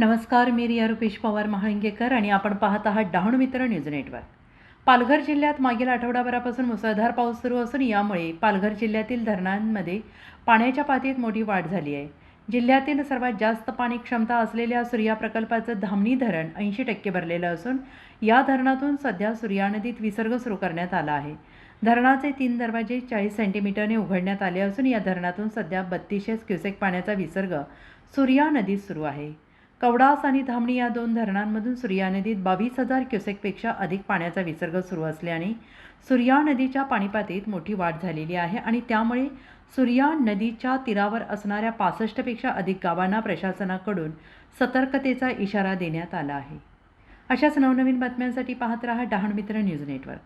नमस्कार मी रिया रुपेश पवार महाळिंगेकर आणि आपण पाहत आहात डहाणू मित्र न्यूज नेटवर्क. पालघर जिल्ह्यात मागील आठवडाभरापासून मुसळधार पाऊस सुरू असून यामुळे पालघर जिल्ह्यातील धरणांमध्ये पाण्याच्या पातळीत मोठी वाढ झाली आहे. जिल्ह्यातील सर्वात जास्त पाणी क्षमता असलेल्या सूर्या प्रकल्पाचं धामणी धरण ऐंशी टक्के भरलेलं असून या धरणातून सध्या सूर्या नदीत विसर्ग सुरू करण्यात आला आहे. धरणाचे तीन दरवाजे चाळीस सेंटीमीटरने उघडण्यात आले असून या धरणातून सध्या बत्तीसशे क्युसेक पाण्याचा विसर्ग सूर्या नदीत सुरू आहे. कवडास आणि धामणी या दोन धरणांमधून सूर्या नदीत बावीस हजार क्युसेकपेक्षा अधिक पाण्याचा विसर्ग सुरू असल्याने सूर्या नदीच्या पाणीपातळीत मोठी वाढ झालेली आहे आणि त्यामुळे सूर्या नदीच्या तीरावर असणाऱ्या पासष्टपेक्षा अधिक गावांना प्रशासनाकडून सतर्कतेचा इशारा देण्यात आला आहे. अशाच नवनवीन बातम्यांसाठी पाहत रहा डहाण मित्र न्यूज नेटवर्क.